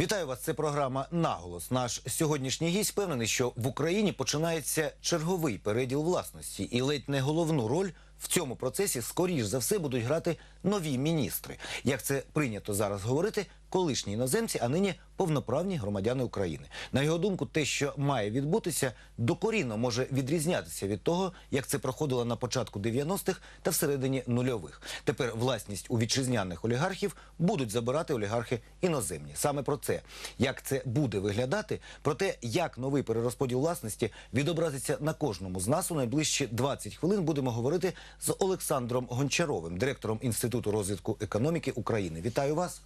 Вітаю вас. Це програма Наголос. Наш сьогоднішній гість впевнений, що в Україні починається черговий переділ власності, і ледь не головну роль в цьому процесі скоріш за все будуть грати нові міністри. Як це прийнято зараз говорити, колишні іноземці, а нині повноправні громадяни України. На його думку, те, що має відбутися, докорінно може відрізнятися від того, як це проходило на початку 90-х та всередині нульових. Тепер власність у вітчизняних олігархів будуть забирати олігархи іноземні. Саме про це, як це буде виглядати, про те, як новий перерозподіл власності відобразиться на кожному з нас у найближчі 20 хвилин. Будемо говорити з Олександром Гончаровим, директором Інституту розвитку економіки України. Вітаю вас.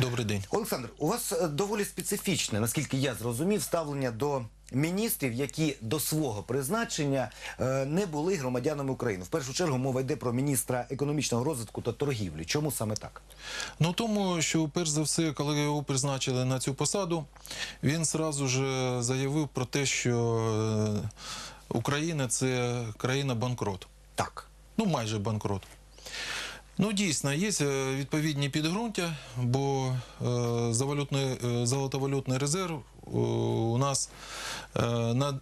Добрий день. Олександр, у вас е, доволі специфічне, наскільки я зрозумів, ставлення до міністрів, які до свого призначення е, не були громадянами України. В першу чергу мова йде про міністра економічного розвитку та торгівлі. Чому саме так? Ну тому, що перш за все, коли його призначили на цю посаду, він сразу ж заявив про те, що е, Україна це країна банкрот. Так. Ну, майже банкрот. Ну, дійсно, є е, відповідні підґрунтя, бо е, завалютний, е, золотовалютний резерв у нас на,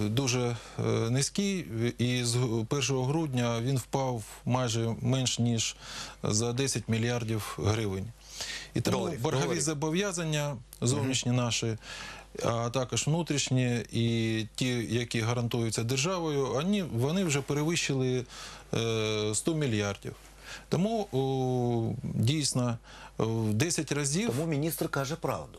дуже низький, і з 1 грудня він впав майже менш ніж за 10 мільярдів гривень. І тому Доларів, боргові доларів. зобов'язання зовнішні наші, а також внутрішні і ті, які гарантуються державою, вони, вже перевищили е, 100 мільярдів. Тому дійсно в 10 разів Тому міністр каже правду.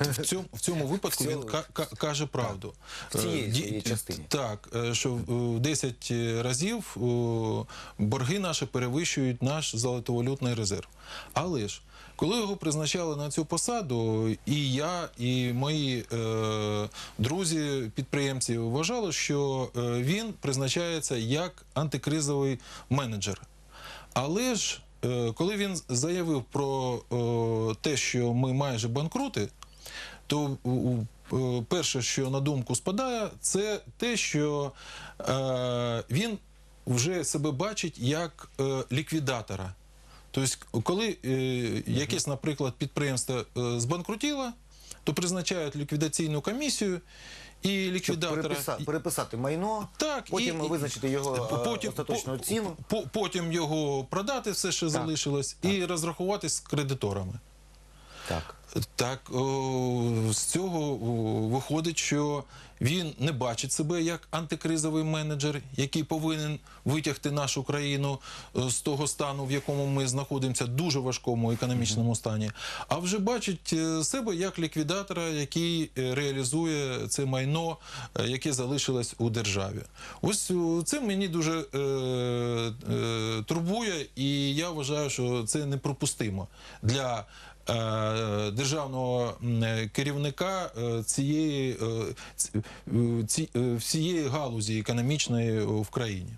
в цьому, в цьому випадку В він цьому- ка- каже правду. В цієї Е, ді- частині. Так, е, що в 10 разів борги наші перевищують наш золотовалютний резерв. Але ж, коли його призначали на цю посаду, і я, і мої е, друзі, підприємці вважали, що е, він призначається як антикризовий менеджер. Але ж, е, коли він заявив про е, те, що ми майже банкрути, то е, перше, що на думку спадає, це те, що е, він вже себе бачить як е, ліквідатора. Тобто, коли е, якесь, наприклад, підприємство е, збанкрутіло, то призначають ліквідаційну комісію і ліквідатора. переписа- переписати майно, Так, потім і- визначити його потім, остаточну по- ціну. по- Потім його продати, все, що залишилось, і розрахуватись з кредиторами. Так. Так, о, з цього о, виходить, що він не бачить себе як антикризовий менеджер, який повинен витягти нашу країну е, з того стану, в якому ми знаходимося, дуже важкому економічному стані, а вже бачить е, себе як ліквідатора, який е, реалізує це майно, яке залишилось у державі. Ось це мені дуже е, е, турбує, і я вважаю, що це неприпустимо для державного е, керівника е, цієї е, ці- е, е, всієї галузі економічної в країні.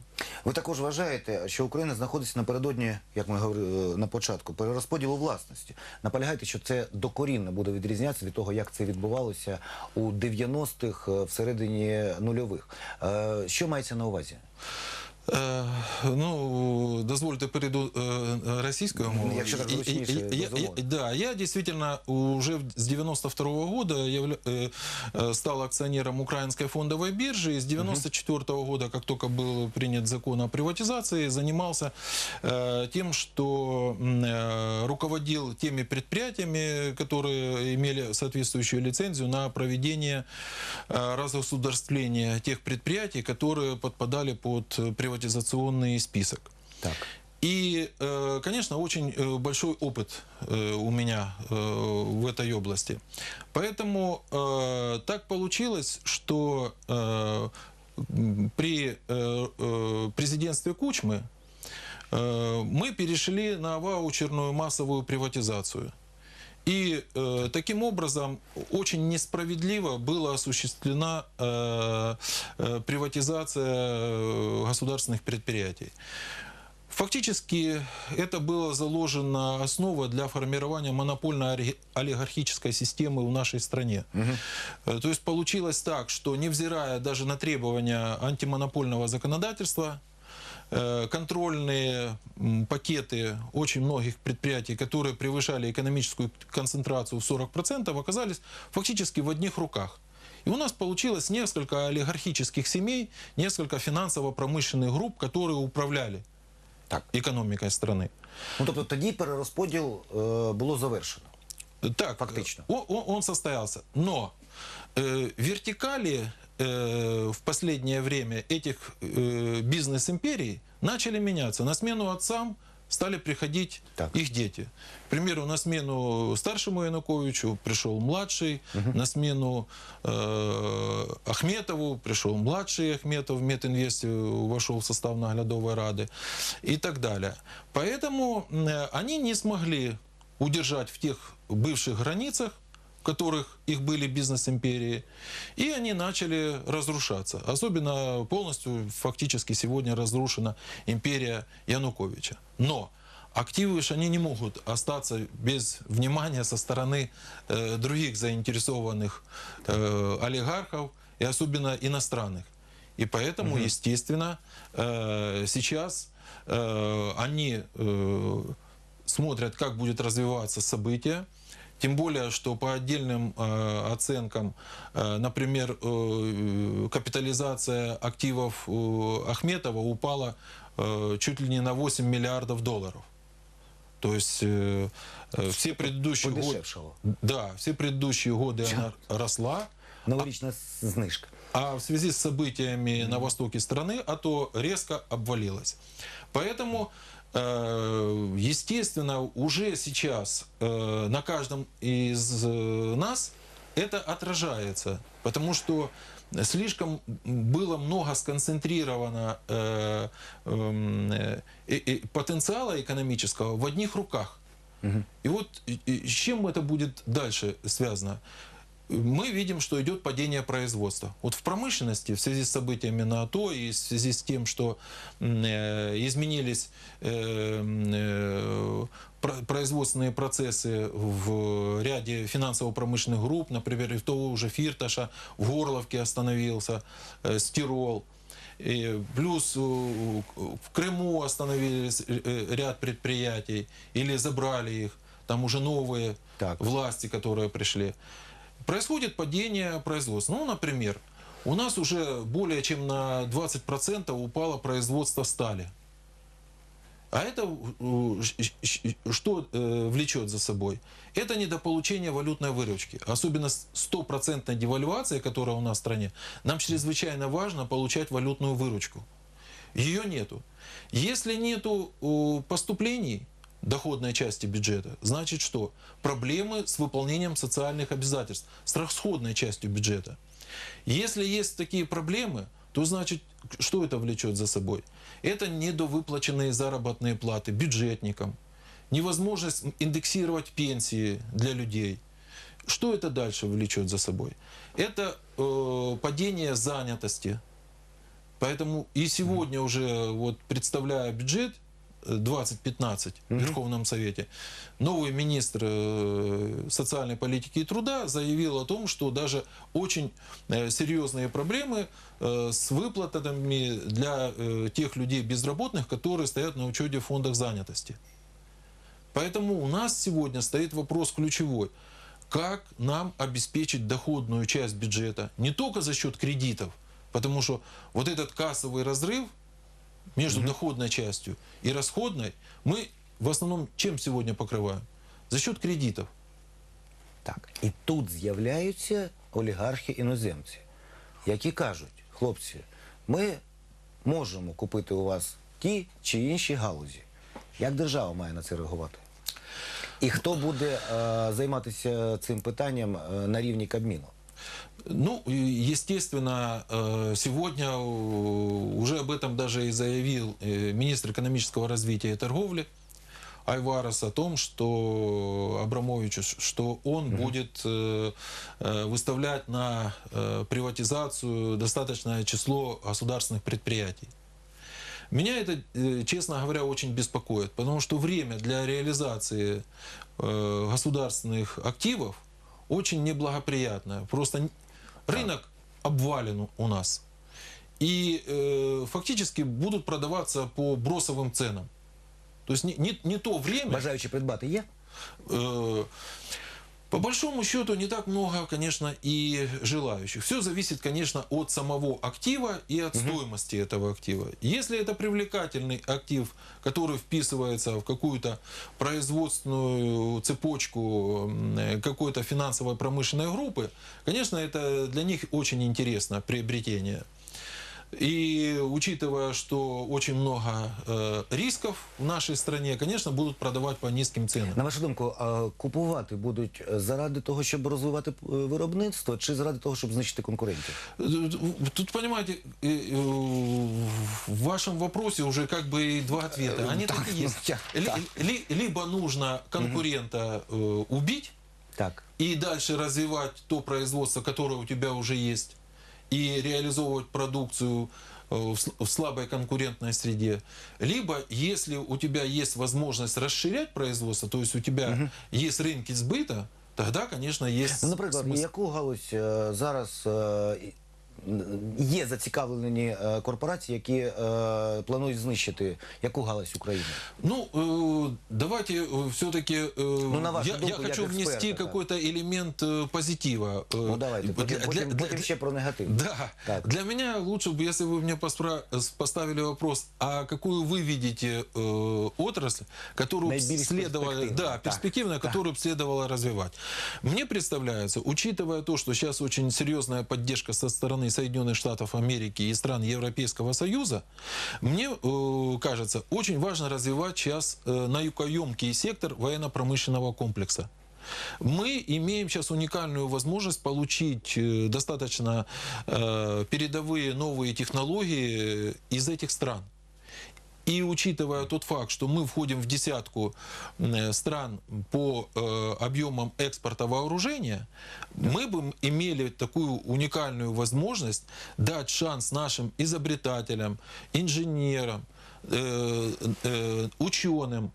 Ви також вважаєте, що Україна знаходиться напередодні, як ми говорили на початку, перерозподілу власності. Наполягаєте, що це докорінно буде відрізнятися від того, як це відбувалося у 90-х, е, всередині нульових. Е, Що мається на увазі? Е, ну, дозвольте перейду е, російською мовою. Якщо так І- і- зручніше, і- я- безумовно. я- Да, я действительно уже в- с 92 года явля- э, э, стал акционером Украинской фондовой биржи. И с 94 года, как только был принят закон о приватизации, занимался э, тем, что м, э, руководил теми предприятиями, которые имели соответствующую лицензию на проведение э, разгосударствления тех предприятий, которые подпадали под э, приватизационный список. Так. И, э, конечно, очень э, большой опыт э, у меня в этой области. Поэтому так получилось, что при президентстве Кучмы мы перешли на ваучерную массовую приватизацию. И э, таким образом очень несправедливо была осуществлена э, э, приватизация э, государственных предприятий. Фактически это была заложена основа для формирования монопольно-олигархической системы в нашей стране. Э, То есть получилось так, что невзирая даже на требования антимонопольного законодательства, контрольные м, пакеты очень многих предприятий, которые превышали экономическую концентрацию в 40%, оказались фактически в одних руках. И у нас получилось несколько олигархических семей, несколько финансово-промышленных групп, которые управляли Так. економікою страны. Ну тобто тоді перерозподіл е, було завершено. Так, Фактично. Он, он- он состоялся. Но э, вертикали э, в последнее время этих э, бизнес-империй начали меняться. На смену отцам стали приходить Так. их дети. К примеру, на смену старшему Януковичу пришел младший, на смену э, Ахметову пришел младший Ахметов, в Метинвесте вошел в состав наглядовой рады и так далее. Поэтому э, они не смогли удержать в тех бывших границах, которых их были бизнес-империи, и они начали разрушаться. Особенно полностью фактически сегодня разрушена империя Януковича. Но активы ж они не могут остаться без внимания со стороны э, других заинтересованных э, олигархов, и особенно иностранных. И поэтому, естественно, э, сейчас э, они э, смотрят, как будет развиваться событие. Тем более, что по отдельным э, оценкам, э, например, э, капитализация активов э, Ахметова упала э, чуть ли не на 8 миллиардов долларов. То есть э, э, все предыдущие годы... Да, все предыдущие годы она росла, Новорічна знижка. а в связи с событиями на востоке страны, а то резко обвалилось. Поэтому, естественно, уже сейчас э, на каждом из э, нас это отражается, потому что слишком было много сконцентрировано э, эм, э, э, э, потенциала экономического в одних руках. И вот и- и с чем это будет дальше связано? Мы видим, что идет падение производства. Вот в промышленности в связи с событиями на АТО и в связи с тем, что э, изменились э, э, про- производственные процессы в ряде финансово-промышленных групп, например, и в того же Фирташа, в Горловке остановился, Стирол. И плюс в Крыму остановились ряд предприятий или забрали их. Там уже новые Так. власти, которые пришли. Происходит падение производства. Ну, например, у нас уже более чем на 20% упало производство стали. А это э, ш- что э, влечет за собой? Это недополучение валютной выручки. Особенно с стопроцентной девальвацией, которая у нас в стране, нам чрезвычайно важно получать валютную выручку. Ее нету. Если нету э, поступлений доходной части бюджета, значит что? Проблемы с выполнением социальных обязательств, с расходной частью бюджета. Если есть такие проблемы, то значит, что это влечет за собой? Это недовыплаченные заработные платы бюджетникам, невозможность индексировать пенсии для людей. Что это дальше влечет за собой? Это э, падение занятости, Поэтому и сегодня уже, вот представляя бюджет 2015 в Верховном Совете, новый министр э, социальной политики и труда заявил о том, что даже очень э, серьезные проблемы э, с выплатами для тех людей безработных, которые стоят на учете в фондах занятости. Поэтому у нас сегодня стоит вопрос ключевой. Как нам обеспечить доходную часть бюджета не только за счет кредитов, потому что вот этот кассовый разрыв между доходной частью и расходной мы в основном чем сегодня покрываем? За счет кредитов. Так. І тут з'являються олігархи іноземці, які кажуть, хлопці, ми можемо купити у вас ті чи інші галузі. Як держава має на це реагувати? І хто буде е, займатися цим питанням е, на рівні Кабміну? Ну, естественно, э, сегодня э, уже об этом даже и заявил э, министр экономического развития и торговли Айварес о том, что Абрамовичу, что он будет э, э, выставлять на приватизацию достаточное число государственных предприятий. Меня это, честно говоря, очень беспокоит, потому что время для реализации государственных активов очень неблагоприятное. Просто рынок обвален у- нас. и э, фактически будут продаваться по бросовым ценам. То есть не, не, не то время... Бажаючи придбати є? Э, По большому счету не так много, конечно, и желающих. Все зависит, конечно, от самого актива и от стоимости этого актива. Если это привлекательный актив, который вписывается в какую-то производственную цепочку какой-то финансовой промышленной группы, конечно, это для них очень интересно приобретение. И учитывая, что очень много э, рисков в нашей стране, конечно, будут продавать по низким ценам. На вашу думку, а купувати будуть е, заради того, щоб розвивати е, виробництво, чи заради того, щоб знищити конкурентів? Тут, понимаете, э, э, в вашем вопросе уже как бы и два ответа. Они так, так и ну, есть. я- Ли- так. ли- Либо нужно конкурента э, убить Так. и дальше развивать то производство, которое у тебя уже есть, и реализовывать продукцию э, в слабой конкурентной среде. Либо, если у тебя есть возможность расширять производство, то есть у тебя есть рынки сбыта, тогда, конечно, есть Ну, наприклад, смысл. яку галузь е, зараз н- є зацікавлені е, корпорації, які е, планують знищити яку галузь України? Ну, э, давайте все-таки Ну, на вашу я, я думку, як хочу внести експерта, так. какой-то элемент э, позитива. Э, Ну давайте, потім, для- потім, для- потім для- ще про негатив. Да. Так. Для меня лучше бы, если вы мне поспра- с- поставили вопрос, а какую вы видите э, отрасль, которую б Наиболее следовало, перспективную. да, Так. перспективную, которую б следовало развивать. Мне представляется, учитывая то, что сейчас очень серьезная поддержка со стороны Соединенных Штатов Америки и стран Европейского Союза, мне э, кажется, очень важно развивать сейчас э, наукоемкий сектор военно-промышленного комплекса. Мы имеем сейчас уникальную возможность получить э, достаточно э, передовые новые технологии э, из этих стран. И учитывая тот факт, что мы входим в десятку э, стран по э, объемам экспорта вооружения, мы бы имели такую уникальную возможность дать шанс нашим изобретателям, инженерам, э, ученым,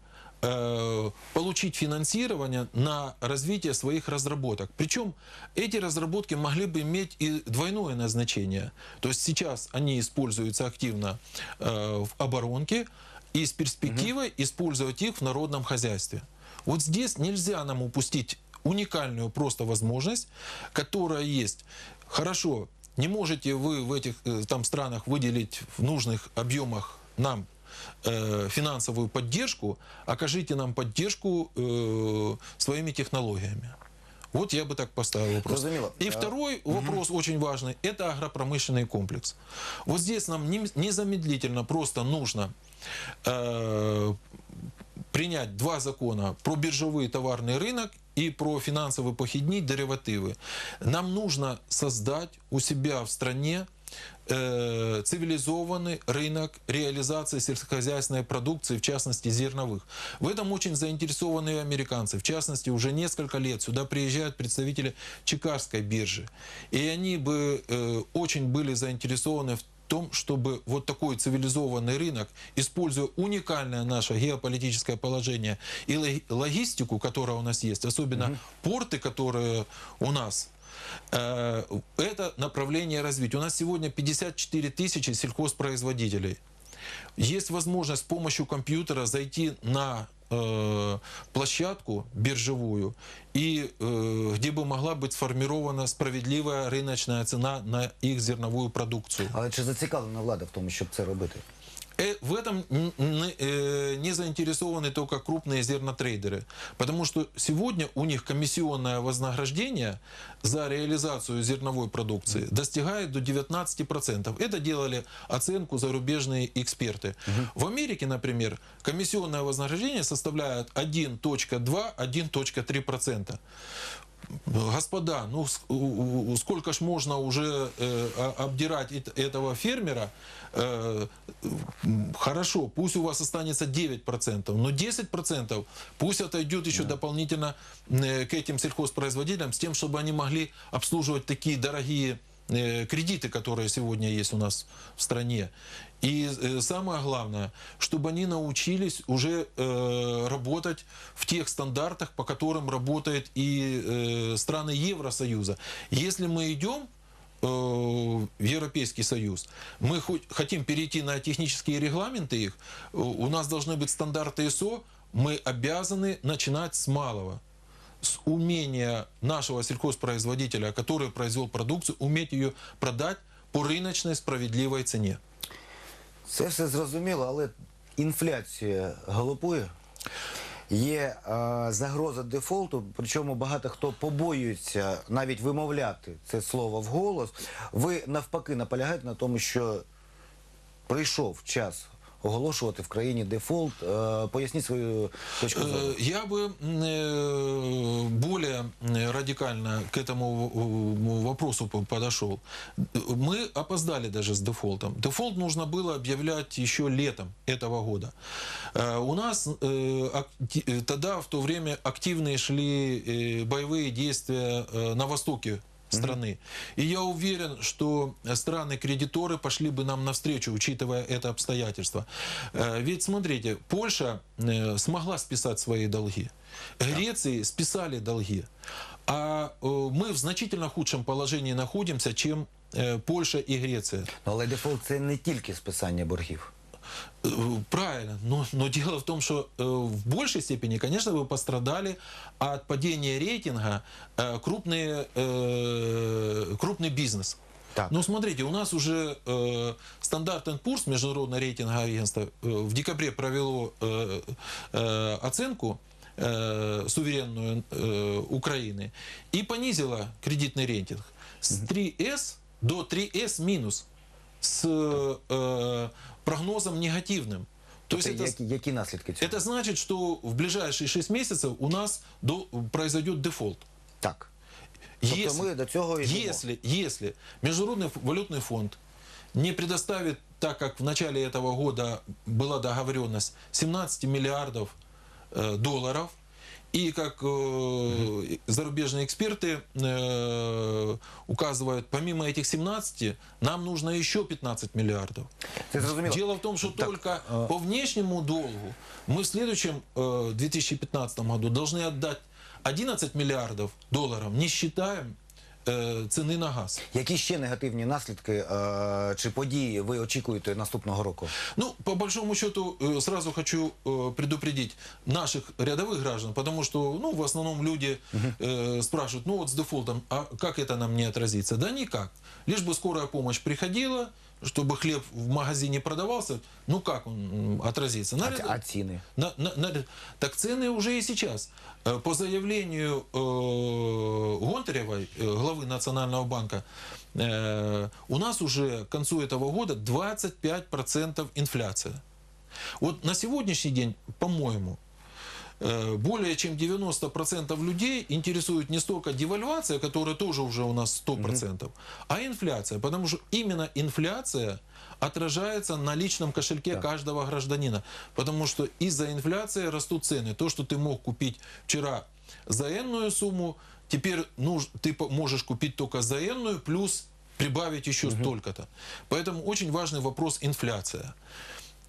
получить финансирование на развитие своих разработок. Причем эти разработки могли бы иметь и двойное назначение. То есть сейчас они используются активно э, в оборонке и с перспективой использовать их в народном хозяйстве. Вот здесь нельзя нам упустить уникальную просто возможность, которая есть. Хорошо, не можете вы в этих э, там странах выделить в нужных объемах нам э, финансовую поддержку, окажите нам поддержку э, своими технологиями. Вот я бы так поставил вопрос. Зрозуміло. И А, второй вопрос очень важный – это агропромышленный комплекс. Вот здесь нам не- незамедлительно просто нужно э, принять два закона про биржевой товарный рынок и про финансовые похідні деривативы. Нам нужно создать у себя в стране э, цивилизованный рынок реализации сельскохозяйственной продукции, в частности зерновых. В этом очень заинтересованы и американцы. В частности, уже несколько лет сюда приезжают представители Чикагской биржи. И они бы э, очень были заинтересованы в том, чтобы вот такой цивилизованный рынок, используя уникальное наше геополитическое положение и лог- логистику, которая у нас есть, особенно порты, которые у нас, это направление развития. У нас сегодня 54 тысячи сельхозпроизводителей. Есть возможность с помощью компьютера зайти на э, площадку биржевую, и э, где бы могла быть сформирована справедливая рыночная цена на их зерновую продукцию. Але чи зацікавлена влада в тому, щоб це робити? Э, В этом э, не заинтересованы только крупные зернотрейдеры, потому что сегодня у них комиссионное вознаграждение за реализацию зерновой продукции достигает до 19%. Это делали оценку зарубежные эксперты. В Америке, например, комиссионное вознаграждение составляет 1.2-1.3%. Господа, ну сколько ж можно уже э, обдирать эт- этого фермера? Э, хорошо, пусть у вас останется 9%, но 10% пусть отойдет еще дополнительно э, к этим сельхозпроизводителям с тем, чтобы они могли обслуживать такие дорогие кредиты, которые сегодня есть у нас в стране. И э, самое главное, чтобы они научились уже э, работать в тех стандартах, по которым работают и э, страны Евросоюза. Если мы идем э, в Европейский Союз, мы хоть хотим перейти на технические регламенты их, э, у нас должны быть стандарты ИСО, мы обязаны начинать с малого с умения нашего сельхозпроизводителя, который произвел продукцию, уметь ее продать по рыночной справедливой цене. Це все зрозуміло, але інфляція галопує. Є е, загроза дефолту, причому багато хто побоюється навіть вимовляти це слово вголос. Ви навпаки наполягаєте на тому, що прийшов час оголошувати в країні дефолт. Е, поясніть свою точку зору. Э, Я бы э, более э, радикально к этому э, вопросу по- подошел. Мы опоздали даже с дефолтом. Дефолт нужно было объявлять еще летом этого года. Э, У нас э, акти- э, тогда в то время активные шли э, боевые действия э, на востоке страны. И я уверен, что страны-кредиторы пошли бы нам навстречу, учитывая это обстоятельство. Э, Ведь, смотрите, Польша э, смогла списать свои долги. Греции списали долги. А э, мы в значительно худшем положении находимся, чем э, Польша и Греция. Але дефолт це не тільки списання боргів. Э, Правильно, но, но дело в том, что э, в большей степени, конечно, вы пострадали от падения рейтинга э, крупные, э, крупный бизнес. Так. Ну, смотрите, у нас уже э, Standard Poor's, международное рейтинговое агентство, э, в декабре провело э, э, оценку э, суверенную э, Украины и понизило кредитный рейтинг с 3S до 3S минус с э, прогнозом негативным. То есть Тобто, это, які, які наслідки цього? это значит, что в ближайшие 6 месяцев у нас до, произойдет дефолт. Так. Тобто Если- ми до цього йдемо. если, если Международный ф- валютный фонд не предоставит, так как в начале этого года была договоренность, 17 миллиардов э, долларов, и как э, зарубежные эксперты э, указывают, помимо этих 17, нам нужно еще 15 миллиардов. Дело в том, что Так, только а- по внешнему долгу мы в следующем э, 2015 году должны отдать 11 миллиардов долларов, не считаем э, цены на газ. Які ще негативні наслідки е, чи події ви очікуєте наступного року? Ну, по большому счету, э, сразу хочу э, предупредить наших рядовых граждан, потому что, ну, в основном люди э, спрашивают, ну, вот с дефолтом, а как это нам не отразится? Да никак. Лишь бы скорая помощь приходила, чтобы хлеб в магазине продавался, ну, как он отразится? А, Наряд- ц- а ціни? На- на- на- так цены уже и сейчас. Э, По заявлению э, Гонтаревой, э, главы Национального банка, э, у нас уже к концу этого года 25% инфляция. Вот на сегодняшний день, по-моему, более чем 90% людей интересует не столько девальвация, которая тоже уже у нас 100%, а инфляция. Потому что именно инфляция отражается на личном кошельке каждого гражданина. Потому что из-за инфляции растут цены. То, что ты мог купить вчера за энную сумму, теперь нуж- ты можешь купить только за энную, плюс прибавить еще столько-то. Поэтому очень важный вопрос инфляция.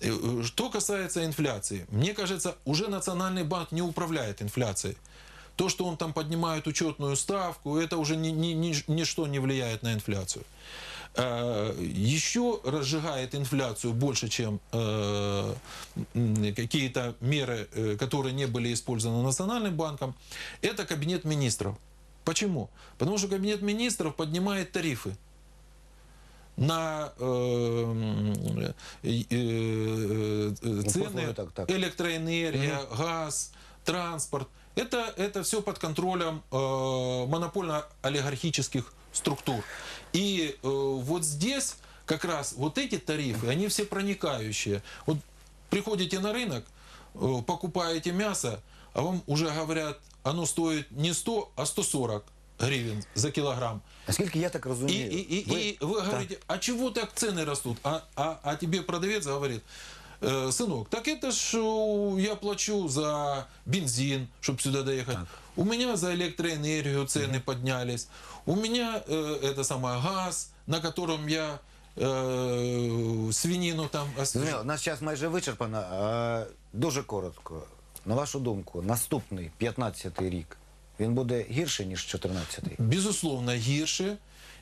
Э, э, Что касается инфляции, мне кажется, уже Национальный банк не управляет инфляцией. То, что он там поднимает учетную ставку, это уже ни, ни- ни- ничто не влияет на инфляцию. Э, Еще разжигает инфляцию больше, чем какие-то меры, которые не были использованы Национальным банком, это Кабинет министров. Почему? Потому что Кабинет министров поднимает тарифы на э, м, э, э, э, цены, электроэнергия, газ, транспорт. Это, это все под контролем э, монопольно-олигархических структур. И э, вот здесь как раз вот эти тарифы, они все проникающие. Вот приходите на рынок, э, покупаете мясо, а вам уже говорят, оно стоит не 100, а 140 гривен за килограмм. Наскільки я так И, розумію, и, и, ви- и вы говорите, а чего так цены растут? А, а, а тебе продавец говорит, «Э, сынок, так это ж э, я плачу за бензин, чтобы сюда доехать. У меня за электроэнергию цены поднялись. У меня э, это самое газ, на котором я э, свинину там освежу. Зрозуміло, наш час майже вичерпано. Е, Дуже коротко. На вашу думку, наступний 15-й рік він буде гірший, ніж 14-й? безусловно, гирше.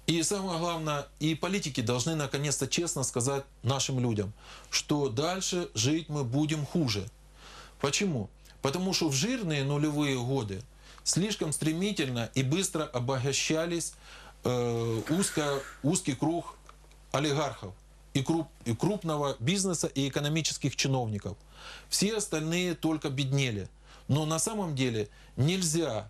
И самое главное, и политики должны наконец-то честно сказать нашим людям, что дальше жить мы будем хуже. Почему? Потому что в жирные нулевые годы слишком стремительно и быстро обогащались э, узко, узкий круг олигархов и, круп- и крупного бизнеса и экономических чиновников. Все остальные только беднели. Но на самом деле нельзя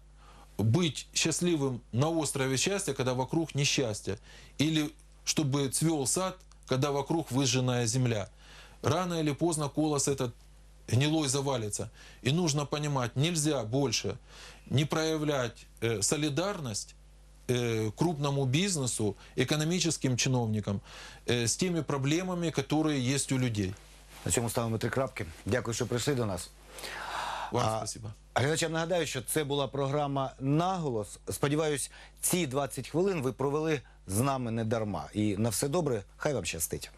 быть счастливым на острове счастья, когда вокруг несчастье. Или чтобы цвел сад, когда вокруг выжженная земля. Рано или поздно колос этот гнилой завалится. И нужно понимать, нельзя больше не проявлять э, солидарность э, крупному бизнесу, экономическим чиновникам э, с теми проблемами, которые есть у людей. На цьому ставимо три крапки. Дякую, що прийшли до нас. Вам А- спасибо. Глядачам нагадаю, що це була програма наголос. Сподіваюсь, ці 20 хвилин ви провели з нами не дарма. І на все добре, хай вам щастить.